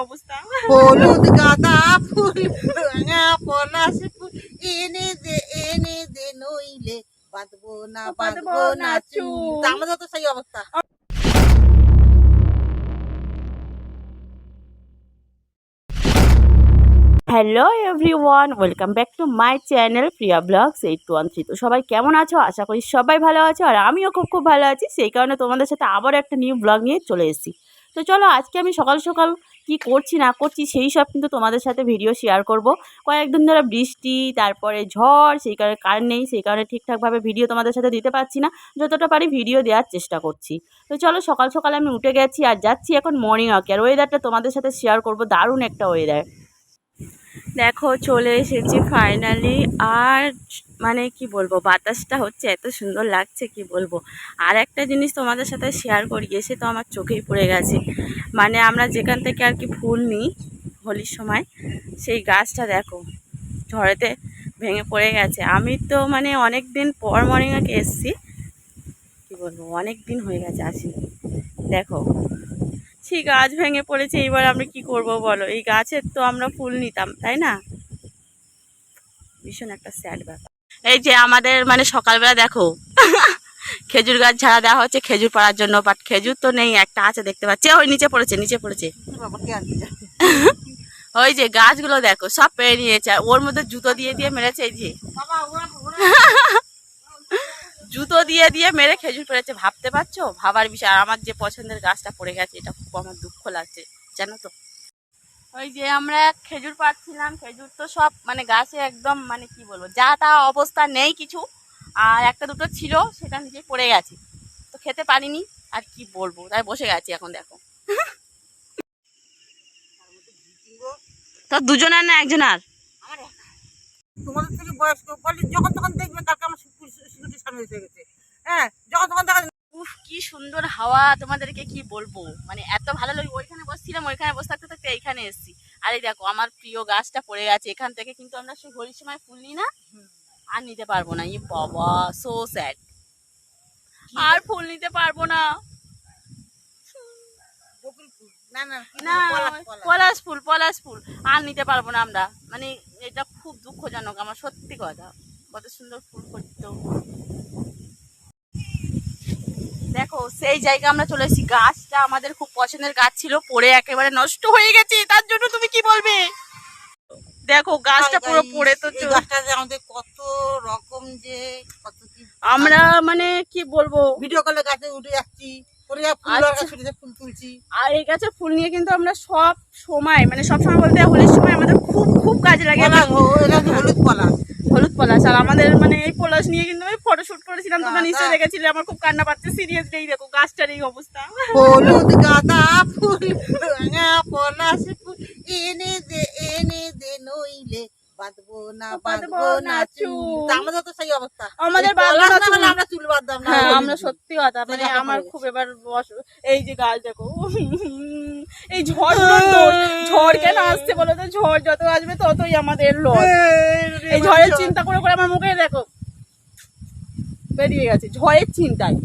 অবস্থা? হলুদ গাঁদা ফুল রাঙা পলাশ ফুল এনে দে এনে দে নইলে বাঁধবো না বাঁধবো না চুল। আমাদের তো সেই অবস্থা। Hello everyone welcome back to my channel Priya vlogs eight two one three তো সবাই কেমন আছো? আশা করি সবাই ভালো আছো আর আমিও খুব খুব ভালো আছি। সেই কারণে তোমাদের সাথে আবার একটা নিউ ব্লগ নিয়ে চলে এসেছি। তো চলো আজকে আমি সকাল সকাল কি করছি না করছি সেই সব কিন্তু তোমাদের সাথে ভিডিও শেয়ার করব। কয়েকদিন ধরে বৃষ্টি, তারপরে ঝড়, সেই কারণে কারেন্ট নেই, সেই কারণে ঠিকঠাকভাবে ভিডিও তোমাদের সাথে দিতে পারছি না। যতটা পারি ভিডিও দেওয়ার চেষ্টা করছি। তো চলো সকাল সকাল আমি উঠে গেছি আর যাচ্ছি এখন মর্নিং ওয়াকে আর ওয়েদারটা তোমাদের সাথে শেয়ার করব, দারুণ একটা ওয়েদার দেখো, চলে এসেছি ফাইনালি আর মানে কি বলব, বাতাসটা হচ্ছে এত সুন্দর লাগছে, কি বলব। আর একটা জিনিস তোমাদের সাথে শেয়ার করি, এসে তো আমার চোখেই পড়ে গেছে। মানে আমরা যেখান থেকে আর কি ফুল নিই হোলির সময়, সেই গাছটা দেখো, ঝড়েতে ভেঙে পড়ে গেছে। আমি তো মানে অনেক দিন পর মর্নিংকে এসছি, কি বলব অনেক দিন হয়ে গেছে আসি দেখো সেই গাছ ভেঙে পড়েছে, এবার আমরা কি করব বলো? এই গাছের তো আমরা ফুল নিতাম, তাই না? ভীষণ একটা স্যাড ব্যাপার। এই যে আমাদের মানে সকালবেলা দেখো, খেজুর গাছ ঝাড়া দেওয়া হচ্ছে, খেজুর পাড়ার জন্য বাট খেজুর তো নেই, একটা আছে দেখতে পাচ্ছি। ওই নিচে পড়েছে নিচে পড়েছে? ওই যে গাছগুলো দেখো, সব পেয়ে নিয়েছে ওর মধ্যে জুতো দিয়ে দিয়ে মেরেছে, এই যে। জুতো দিয়ে দিয়ে মেরে খেজুর পেরেছে ভাবতে পারছ? ভাবার বিষয় আর আমার যে পছন্দের গাছটা পড়ে গেছে এটা খুব আমার দুঃখ লাগছে জানো তো? ওই যে আমরা খেজুর পাচ্ছিলাম খেজুর তো সব মানে গাছে একদম মানে কি বলব যা তা অবস্থা নেই কিছু আর একটা দুটো ছিল সেটা নিচে পড়ে গেছে। তো খেতে পারিনি আর কি বলব তাই বসে গেছি এখন দেখো। তো দুজন আর না একজন আর তোমাদের থেকে বয়স্ক বলি যখন তখন দেখবে কালকে আমার সিকিউরিটির সামনে এসে গেছে হ্যাঁ যখন তখন দেখা যায়, উফ কি সুন্দর হাওয়া তোমাদেরকে কি বলব? মানে এত ভালো লাগে ওইখানে বসছিলাম ওইখানে বসে থাকতে থাকতে এইখানে এসেছি। আর এই দেখো আমার প্রিয় গাছটা পড়ে গেছে এখান থেকে কিন্তু আমরা সেই হোলির সময় ফুল নিই না? আর নিতে পারব না ই বাবা সো স্যাড আর ফুল নিতে পারব না? পলাশ, ফুল পলাশ ফুল। আর নিতে পারব না আমরা। মানে এটা খুব দুঃখজনক আমার সত্যি কথা। কত সুন্দর ফুল ফুটতো দেখো সেই জায়গা আমরা চলে এসেছি। গাছটা আমাদের খুব পছন্দের গাছ ছিল পড়ে একেবারে নষ্ট হয়ে গেছে তার জন্য তুমি কি বলবে? দেখো গাছটা পুরো পড়ে তো আমাদের কত রকম যে কত আমরা মানে কি বলব? ভিডিও কলে গাছে উঠে যাচ্ছি আচ্ছা। ফুল তুলছি। আর এই গাছের ফুল নিয়ে কিন্তু আমরা সব সময় মানে সব সময় বলতে হোলির সময় আমাদের খুব খুব কাজে লাগে। হলুদ পলাশ। হলুদ পলাশ আর আমাদের মানে এই পলাশ নিয়ে কিন্তু আমি শুট করেছিলাম তোমরা। নিশ্চয়ই দেখেছিলে আমার খুব কান্না পাচ্ছে সিরিয়াসলি এই দেখো গাছটার এই অবস্থা। হলুদ গাঁদা ফুল রাঙা পলাশ ফুল এনে দে এনে দে নইলে বাঁধবো না বাঁধবো না চুল। আমাদের তো সেই অবস্থা। আমাদের বাঁধবো না। আমরা চুল বাঁধতাম না হ্যাঁ আমরা সত্যি কথা মানে আমার খুব এবার বস- এই যে গাছ দেখো এই ঝড় ঝড় কেন আসছে বলো তো? ঝড় যত আসবে ততই আমাদের লস। এই ঝড়ের চিন্তা করে করে আমার মুখে দেখো বেরিয়ে গেছে ঝড়ের চিন্তায়।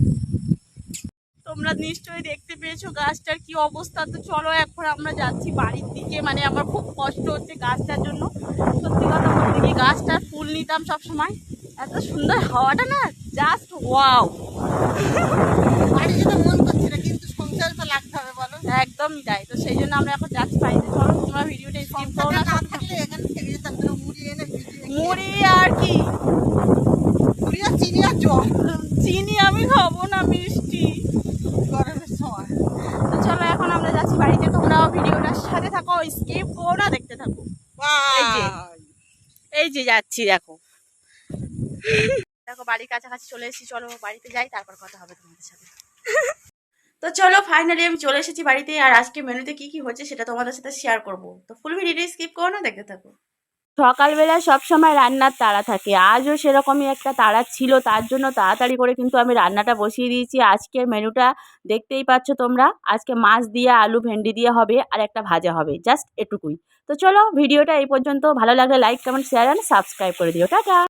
তোমরা নিশ্চয়ই দেখতে পেয়েছ গাছটার কি অবস্থা। তো চলো এখন আমরা যাচ্ছি বাড়ির দিকে। মানে আমার খুব কষ্ট হচ্ছে গাছটার জন্য। সত্যি কথা বলতে কি গাছটার ফুল নিতাম সব সময় এত সুন্দর হাওয়াটা না জাস্ট ওয়াও বাড়ি যেতে মন করছে না কিন্তু সংসার তো লাগতে হবে বলো। একদমই তাই। তো সেই জন্য আমরা এখন যাচ্ছি বাড়িতে। চলো তোমরা ভিডিওটা স্কিপ করো না। মুড়ি আর কি। চিনি আর জল। চিনি আমি খাব না মিষ্টি। গরমের সময়। তো চলো এখন আমরা যাচ্ছি বাড়িতে তোমরাও ভিডিওটার সাথে থাকো স্কিপ করো না দেখতে থাকো। এই যে। এই যে যাচ্ছি দেখো। দেখো বাড়ির কাছাকাছি চলে এসেছি চলো বাড়িতে যাই তারপর কথা হবে তোমাদের সাথে। তো চলো ফাইনালি আমি চলে এসেছি বাড়িতে আর আজকে মেনুতে কি কি হচ্ছে সেটা তোমাদের সাথে শেয়ার করব। তো ফুল ভিডিওটা স্কিপ করো না দেখতে থাকো। সকালবেলা সব সময় রান্নার তাড়া থাকে। আজও সেরকমই একটা তাড়া ছিল, তার জন্য তাড়াতাড়ি করে কিন্তু আমি রান্নাটা বসিয়ে দিয়েছি। আজকের মেনুটা দেখতেই পাচ্ছ তোমরা। আজকে মাছ দিয়ে, আলু ভেন্ডি দিয়ে হবে আর একটা ভাজা হবে, জাস্ট এটুকুই। তো চলো ভিডিওটা এই পর্যন্ত। ভালো লাগলে like comment share and subscribe করে দিও। টাটা!